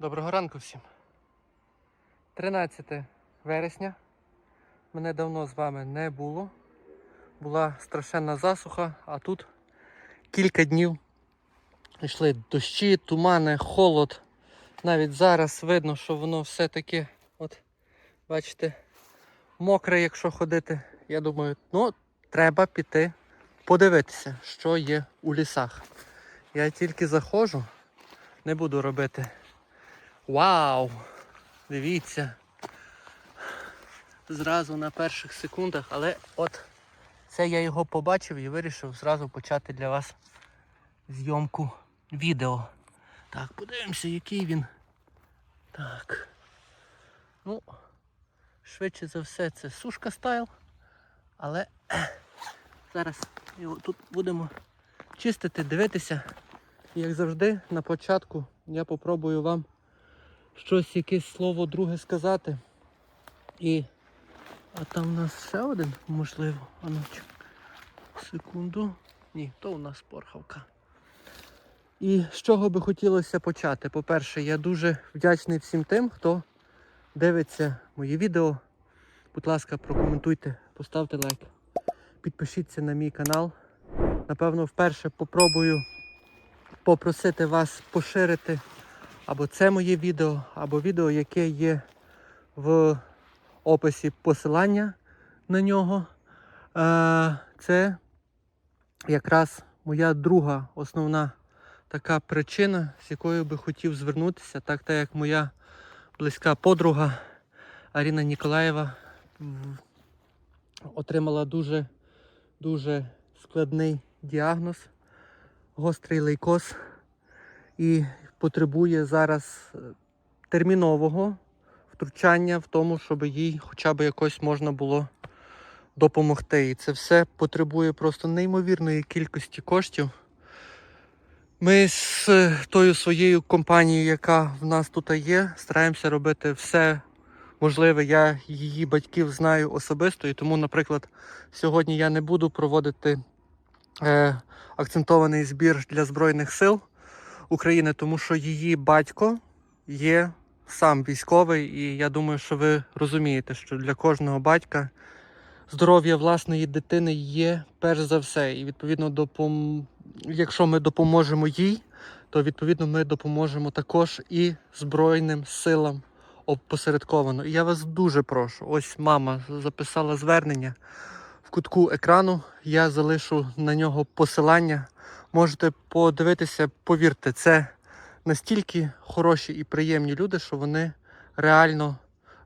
Доброго ранку всім. 13 вересня. Мене давно з вами не було. Була страшенна засуха, а тут кілька днів йшли дощі, тумани, холод. Навіть зараз видно, що воно все-таки, от, бачите, мокре, якщо ходити. Я думаю, ну, треба піти подивитися, що є у лісах. Я тільки заходжу, не буду робити. Вау! Дивіться. Зразу на перших секундах, але от це я його побачив і вирішив зразу почати для вас зйомку відео. Так, подивимося, який він. Так. Ну, швидше за все це сушка стайл. Але зараз його тут будемо чистити, дивитися. І, Як завжди, на початку я попробую вам щось, якесь слово друге сказати. І. А там у нас ще один, можливо. А ну. Секунду. Ні, то у нас порхавка. І з чого би хотілося почати? По-перше, я дуже вдячний всім тим, хто дивиться мої відео. Будь ласка, прокоментуйте, поставте лайк. Підпишіться на мій канал. Напевно, вперше попробую попросити вас поширити або це моє відео, або відео, яке є в описі посилання на нього. Е, Це якраз моя друга основна така причина, з якою би хотів звернутися, так та як моя близька подруга Аріна Ніколаєва отримала дуже дуже складний діагноз, гострий лейкоз і потребує зараз е, термінового втручання в тому, щоб їй хоча б якось можна було допомогти. І це все потребує просто неймовірної кількості коштів. Ми з е, тою своєю компанією, яка в нас тут є, стараємося робити все можливе. Я її батьків знаю особисто, і тому, наприклад, сьогодні я не буду проводити е, акцентований збір для Збройних сил України, тому що її батько є сам військовий, і я думаю, що ви розумієте, що для кожного батька здоров'я власної дитини є перш за все. І відповідно, допом... якщо ми допоможемо їй, то відповідно ми допоможемо також і Збройним силам опосередковано. І я вас дуже прошу. Ось мама записала звернення в кутку екрану. Я залишу на нього посилання. Можете подивитися, повірте, це настільки хороші і приємні люди, що вони реально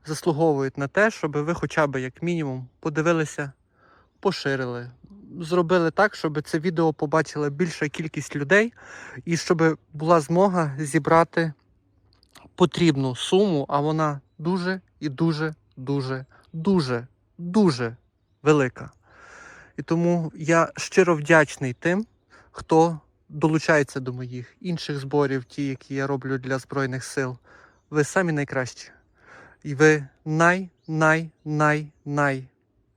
заслуговують на те, щоб ви хоча б як мінімум подивилися, поширили, зробили так, щоб це відео побачила більша кількість людей, і щоб була змога зібрати потрібну суму, а вона дуже і дуже, дуже, дуже, дуже велика. І тому я щиро вдячний тим, хто долучається до моїх інших зборів, ті, які я роблю для Збройних сил. Ви самі найкращі. І ви най, най, най, най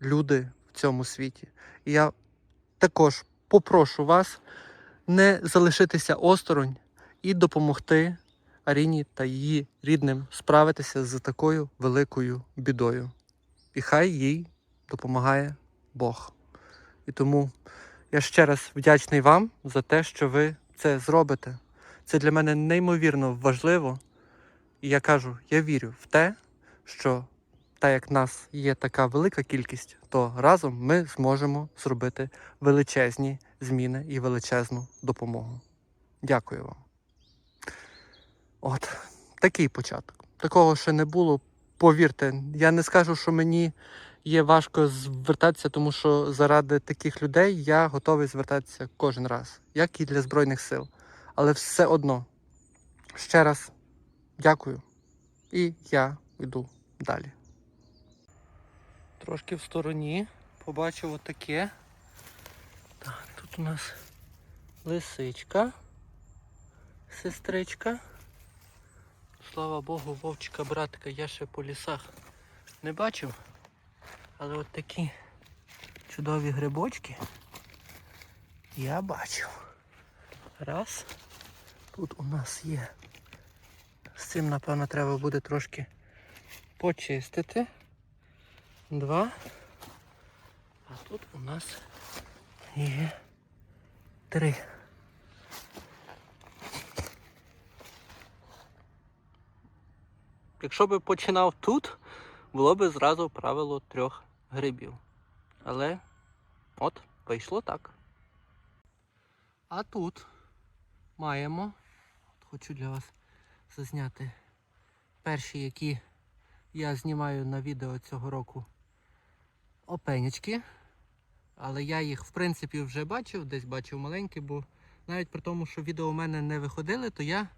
люди в цьому світі. І я також попрошу вас не залишитися осторонь і допомогти Аріні та її рідним справитися з такою великою бідою. І хай їй допомагає Бог. І тому я ще раз вдячний вам за те, що ви це зробите. Це для мене неймовірно важливо. І я кажу, я вірю в те, що так як нас є така велика кількість, то разом ми зможемо зробити величезні зміни і величезну допомогу. Дякую вам. От такий початок. Такого ще не було. Повірте, я не скажу, що мені є важко звертатися, тому що заради таких людей я готовий звертатися кожен раз, як і для Збройних сил. Але все одно, ще раз дякую. І я йду далі. Трошки в стороні побачив отаке. Так, тут у нас лисичка, сестричка. Слава Богу, вовчика, братика, я ще по лісах не бачив. Але от такі чудові грибочки я бачив. Раз. Тут у нас є З цим, напевно, треба буде трошки почистити. Два. А тут у нас є три. Якщо би починав тут, було б зразу правило трьох грибів. Але от, вийшло так. А тут маємо, от хочу для вас зазняти перші, які я знімаю на відео цього року опенячки. Але я їх в принципі вже бачив, десь бачив маленькі, бо навіть при тому, що відео у мене не виходили, то я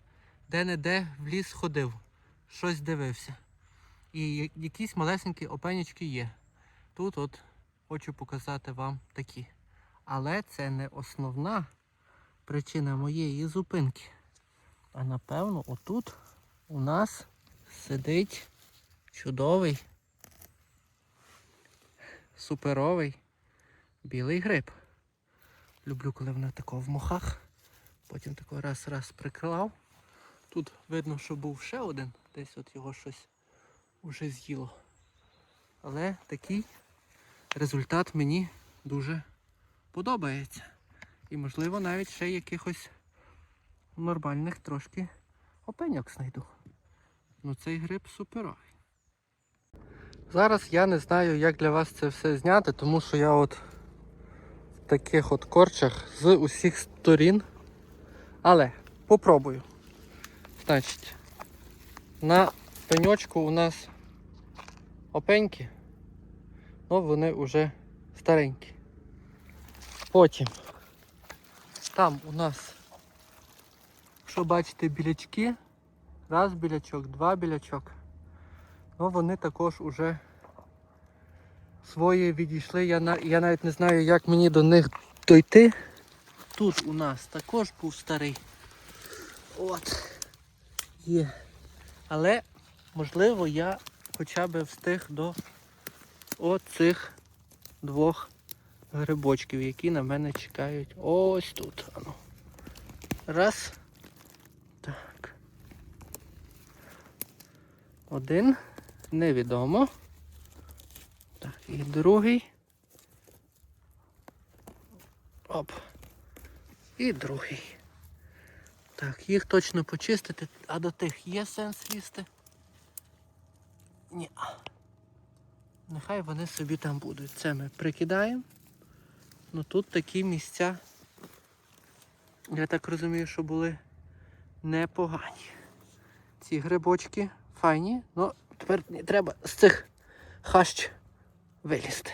де-не-де в ліс ходив, щось дивився. І якісь малесенькі опенячки є. Тут от хочу показати вам такі. Але це не основна причина моєї зупинки. А напевно, отут у нас сидить чудовий, суперовий білий гриб. Люблю, коли вони тако в мохах. Потім тако раз-раз приклав. Тут видно, що був ще один, десь от його щось уже з'їло. Але такий результат мені дуже подобається. І можливо навіть ще якихось нормальних трошки опеньок знайду. Ну цей гриб суперовий. Зараз я не знаю, як для вас це все зняти, тому що я от в таких от корчах з усіх сторін. Але попробую. Значить, на пеньочку у нас опеньки, але вони вже старенькі. Потім там у нас, якщо бачите, білячки, раз білячок, два білячок. Ну вони також уже свої відійшли. Я, я навіть не знаю, як мені до них дойти. Тут у нас також був старий. От. Є. Але, можливо, я хоча б встиг до оцих двох грибочків, які на мене чекають ось тут. Ану. Раз. Так. Один. Невідомо. Так, і другий. Оп. І другий. Так, їх точно почистити, а до тих є сенс лізти? Ні. Нехай вони собі там будуть. Це ми прикидаємо. Ну тут такі місця, я так розумію, що були непогані. Ці грибочки файні, але тепер не треба з цих хащ вилізти.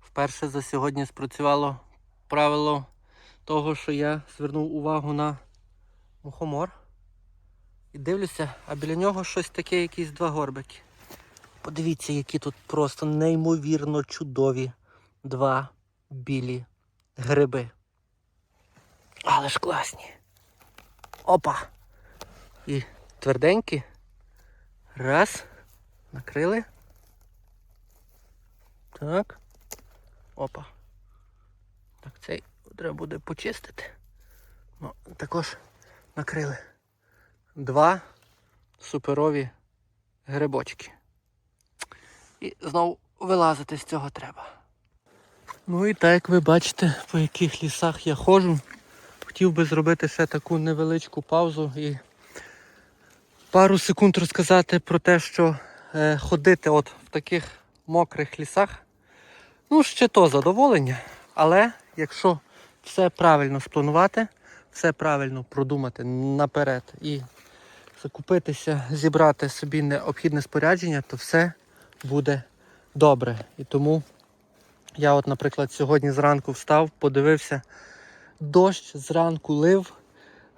Вперше за сьогодні спрацювало правило того, що я звернув увагу на мухомор. І дивлюся, а біля нього щось таке, якісь два горбики. Подивіться, які тут просто неймовірно чудові два білі гриби. Але ж класні. Опа! І тверденькі. Раз. Накрили. Так. Опа. Так, цей треба буде почистити. Ну, також накрили. Два суперові грибочки. І знову вилазити з цього треба. Ну і так як ви бачите, по яких лісах я ходжу. Хотів би зробити ще таку невеличку паузу і пару секунд розказати про те, що е, ходити от в таких мокрих лісах, ну, ще то задоволення. Але якщо все правильно спланувати, все правильно продумати наперед і закупитися, зібрати собі необхідне спорядження, то все буде добре. І тому я, от, наприклад, сьогодні зранку встав, подивився, дощ зранку лив,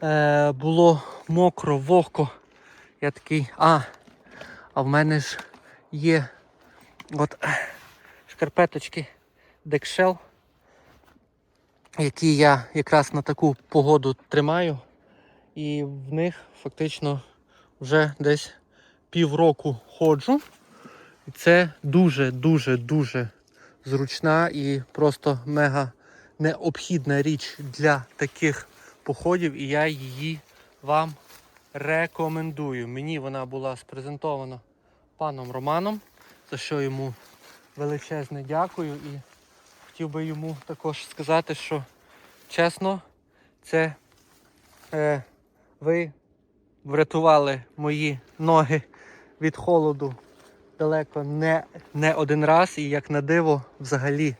е, було мокро, вогко. Я такий, а, а в мене ж є от шкарпеточки Декшел, які я якраз на таку погоду тримаю. І в них фактично вже десь півроку ходжу. І це дуже-дуже дуже зручна і просто мега необхідна річ для таких походів, і я її вам рекомендую. Мені вона була спрезентована паном Романом, за що йому величезне дякую. І хотів би йому також сказати, що чесно, це е, ви врятували мої ноги від холоду далеко не, не один раз. І як на диво, взагалі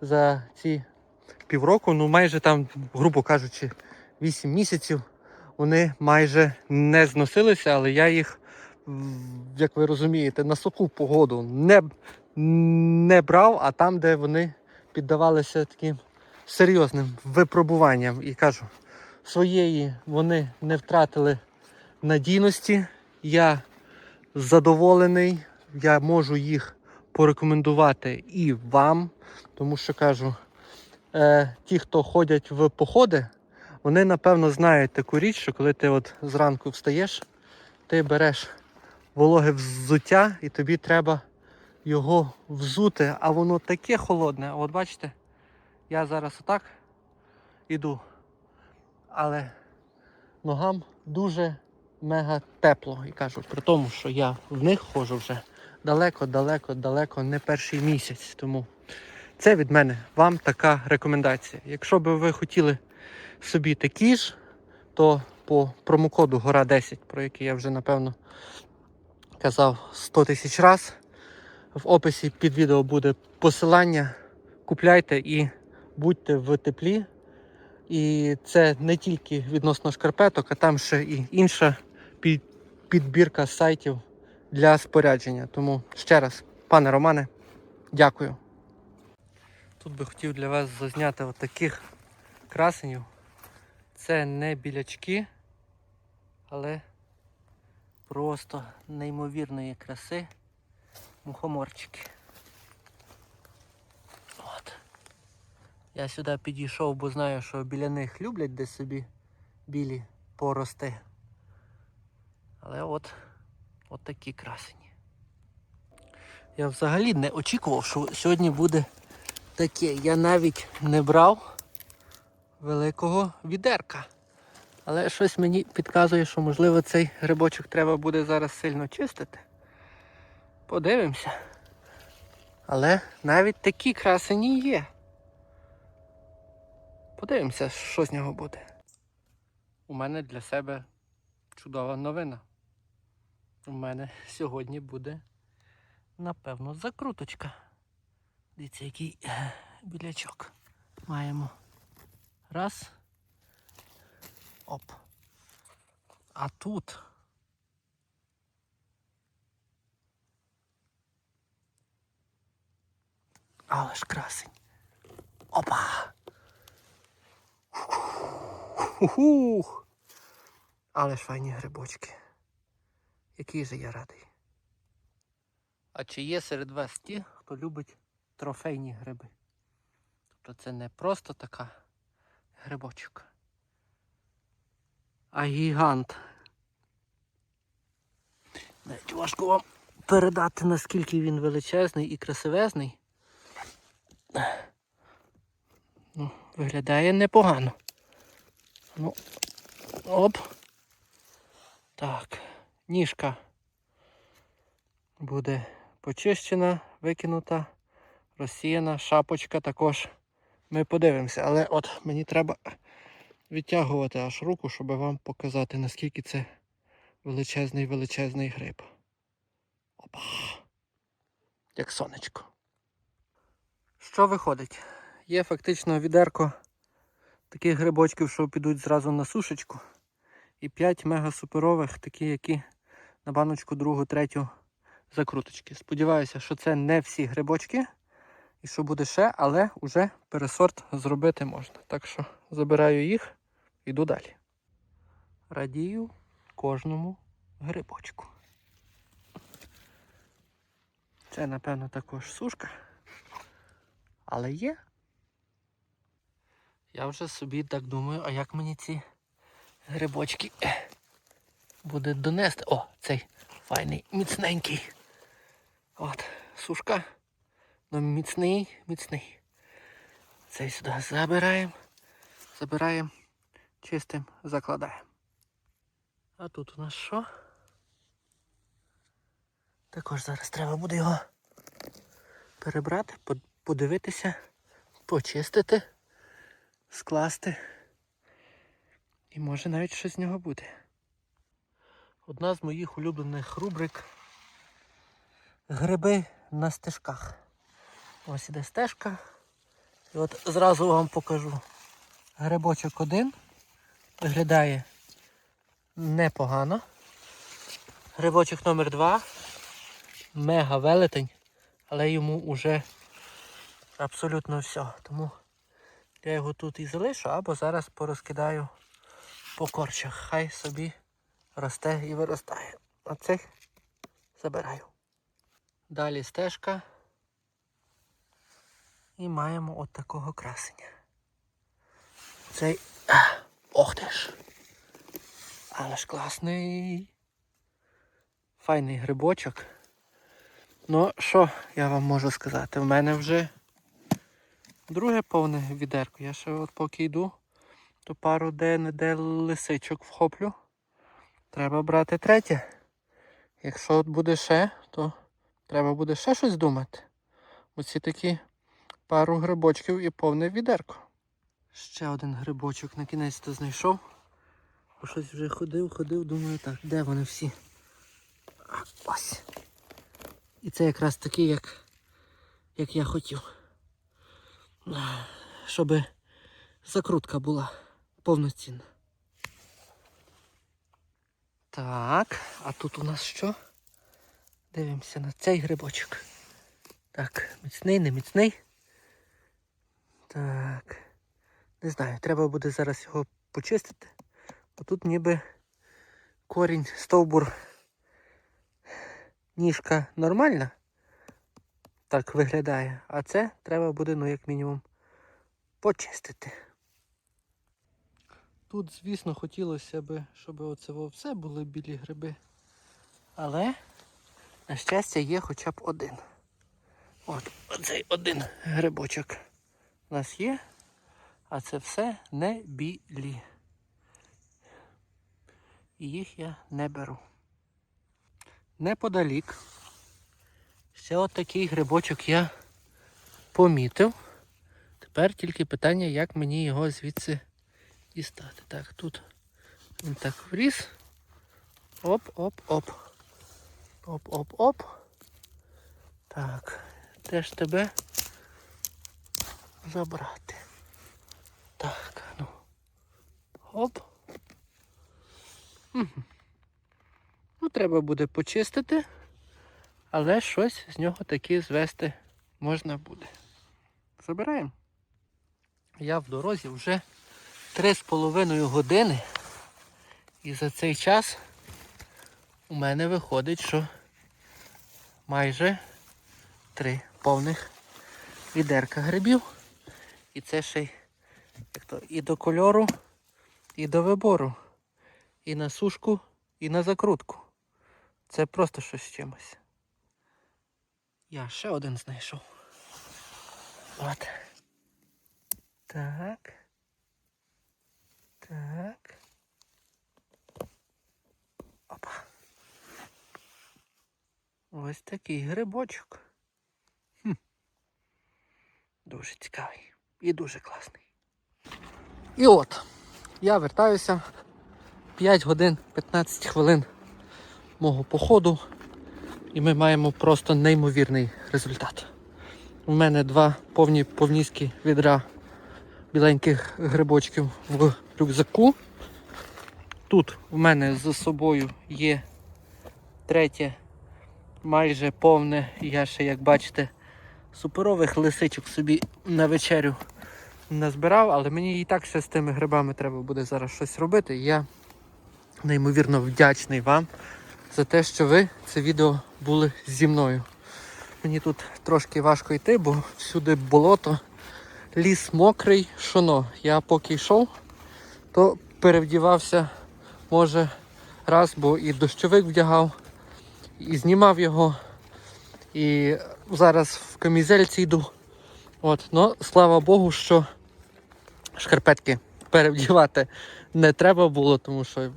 за ці півроку, ну майже там, грубо кажучи, 8 місяців, вони майже не зносилися, але я їх, як ви розумієте, на суху погоду не, не брав, а там, де вони піддавалися таким серйозним випробуванням. І кажу, своєї вони не втратили надійності. Я задоволений, я можу їх порекомендувати і вам, тому що кажу, е, ті, хто ходять в походи, вони напевно знають таку річ, що коли ти от зранку встаєш, ти береш вологе взуття і тобі треба його взути, а воно таке холодне. От бачите, я зараз отак іду, але ногам дуже мега тепло. І кажу, при тому, що я в них ходжу вже далеко, далеко, далеко, не перший місяць. Тому це від мене вам така рекомендація. Якщо би ви хотіли собі такі ж, то по промокоду Гора 10, про який я вже напевно казав 100 тисяч раз. В описі під відео буде посилання. Купляйте і будьте в теплі. І це не тільки відносно шкарпеток, а там ще і інша підбірка сайтів для спорядження. Тому ще раз, пане Романе, дякую. Тут би хотів для вас зазняти от таких красенів. Це не білячки, але просто неймовірної краси мухоморчики. От. Я сюди підійшов, бо знаю, що біля них люблять десь собі білі порости. Але от, от красені. Я взагалі не очікував, що сьогодні буде таке. Я навіть не брав великого відерка. Але щось мені підказує, що можливо цей грибочок треба буде зараз сильно чистити. Подивимося. Але навіть такі красені є. Подивимося, що з нього буде. У мене для себе чудова новина. У мене сьогодні буде, напевно, закруточка. Дивіться, який е, білячок. Маємо. Раз. Оп. А тут. Але ж красень. Опа! Хух. Але ж файні грибочки. Який же я радий. А чи є серед вас ті, хто любить трофейні гриби? Тобто це не просто така грибочок, а гігант. Навіть важко вам передати, наскільки він величезний і красивезний. Ну, виглядає непогано. Ну, оп. Так, ніжка буде почищена, викинута, розсіяна, шапочка також. Ми подивимося, але от мені треба відтягувати аж руку, щоб вам показати, наскільки це величезний величезний гриб. Опа. Як сонечко. Що виходить? Є фактично відерко таких грибочків, що підуть зразу на сушечку. І 5 мега суперових, такі, які на баночку другу, третю закруточки. Сподіваюся, що це не всі грибочки. І що буде ще, але вже пересорт зробити можна. Так що забираю їх, іду далі. Радію кожному грибочку. Це, напевно, також сушка. Але є. Я вже собі так думаю, а як мені ці грибочки буде донести. О, цей файний, міцненький. От, сушка. Ну, міцний, міцний. Цей сюди забираємо. Забираємо, чистим, закладаємо. А тут у нас що? Також зараз треба буде його перебрати, подивитися, почистити, скласти. І може навіть щось з нього буде. Одна з моїх улюблених рубрик Гриби на стежках. Ось іде стежка. І от зразу вам покажу. Грибочок один виглядає непогано. Грибочок номер два. Мега велетень, але йому вже абсолютно все. Тому я його тут і залишу, або зараз порозкидаю по корчах. Хай собі росте і виростає. А цих забираю. Далі стежка. І маємо от такого красення. Цей. Ох ти ж. Але ж класний. Файний грибочок. Ну, що я вам можу сказати? В мене вже друге повне відерко. Я ще от поки йду, то пару де-не-де лисичок вхоплю. Треба брати третє. Якщо от буде ще, то треба буде ще щось думати. Оці такі пару грибочків і повне відерко. Ще один грибочок на кінець то знайшов. Бо щось вже ходив, ходив, думаю, так, де вони всі? Ось. І це якраз такий, як, як я хотів. Щоб закрутка була повноцінна. Так, а тут у нас що? Дивимося на цей грибочок. Так, міцний, не міцний. Так. Не знаю, треба буде зараз його почистити. Бо тут ніби корінь, стовбур, ніжка нормальна. Так виглядає. А це треба буде, ну, як мінімум, почистити. Тут, звісно, хотілося б, щоб оце все були білі гриби. Але, на щастя, є хоча б один. От, оцей один грибочок у нас є, а це все не білі. І їх я не беру. Неподалік. Ще от такий грибочок я помітив. Тепер тільки питання, як мені його звідси дістати. Так, тут він так вріс. Оп-оп-оп. Оп-оп-оп. Так, теж тебе забрати. Так, ну. Оп. Мгм. Ну, треба буде почистити, але щось з нього таки звести можна буде. Забираємо. Я в дорозі вже три з половиною години. І за цей час у мене виходить, що майже три повних відерка грибів. І це ще й як то, і до кольору, і до вибору. І на сушку, і на закрутку. Це просто щось з чимось. Я ще один знайшов. От. Так. Так. Опа. Ось такий грибочок. Хм. Дуже цікавий і дуже класний. І от, я вертаюся 5 годин 15 хвилин мого походу. І ми маємо просто неймовірний результат. У мене два повні повністкі відра біленьких грибочків в рюкзаку. Тут у мене з собою є третє майже повне, я ще, як бачите, суперових лисичок собі на вечерю назбирав, але мені і так ще з тими грибами треба буде зараз щось робити. Я неймовірно вдячний вам за те, що ви це відео були зі мною. Мені тут трошки важко йти, бо всюди болото, ліс мокрий, шоно. Я поки йшов, то перевдівався, може, раз, бо і дощовик вдягав, і знімав його. І зараз в камізельці йду. От, ну, слава Богу, що шкарпетки перевдівати не треба було, тому що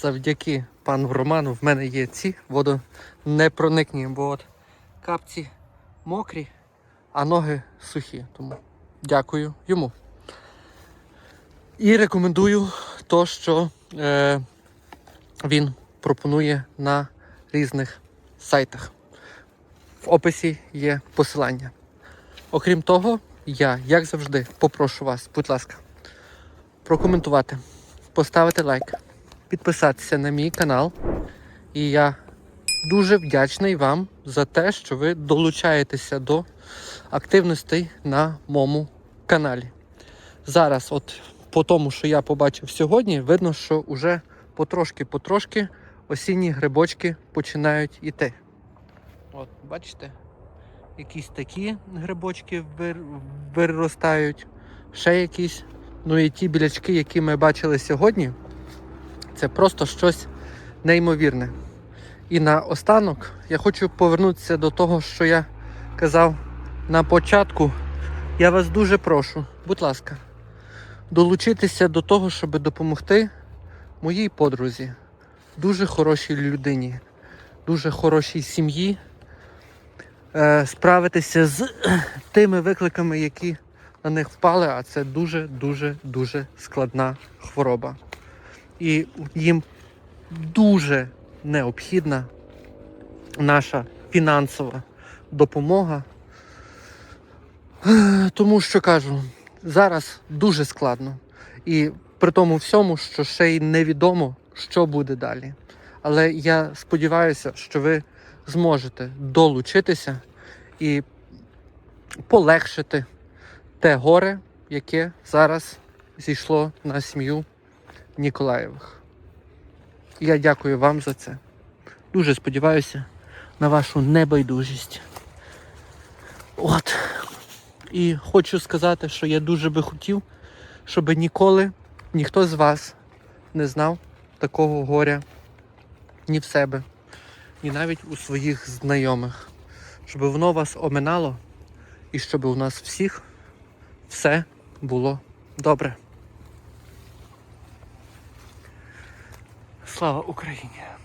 завдяки пану Роману в мене є ці водонепроникні, бо от капці мокрі, а ноги сухі. Тому дякую йому. І рекомендую то, що е, він пропонує на різних сайтах. В описі є посилання. Окрім того, я, як завжди, попрошу вас, будь ласка, прокоментувати, поставити лайк, підписатися на мій канал. І я дуже вдячний вам за те, що ви долучаєтеся до активностей на моєму каналі. Зараз, от по тому, що я побачив сьогодні, видно, що вже потрошки-потрошки осінні грибочки починають іти. От, бачите, якісь такі грибочки вир- виростають, ще якісь. Ну і ті білячки, які ми бачили сьогодні, це просто щось неймовірне. І на останок я хочу повернутися до того, що я казав на початку. Я вас дуже прошу, будь ласка, долучитися до того, щоб допомогти моїй подрузі, дуже хорошій людині, дуже хорошій сім'ї, е, справитися з тими викликами, які на них впали, а це дуже-дуже дуже складна хвороба. І їм дуже необхідна наша фінансова допомога. Е, Тому що кажу, зараз дуже складно. І при тому всьому, що ще й невідомо, що буде далі. Але я сподіваюся, що ви зможете долучитися і полегшити те горе, яке зараз зійшло на сім'ю Ніколаєвих. Я дякую вам за це. Дуже сподіваюся на вашу небайдужість. От. І хочу сказати, що я дуже би хотів, щоб ніколи ніхто з вас не знав такого горя ні в себе, ні навіть у своїх знайомих. Щоб воно вас оминало і щоб у нас всіх все було добре. Слава Україні!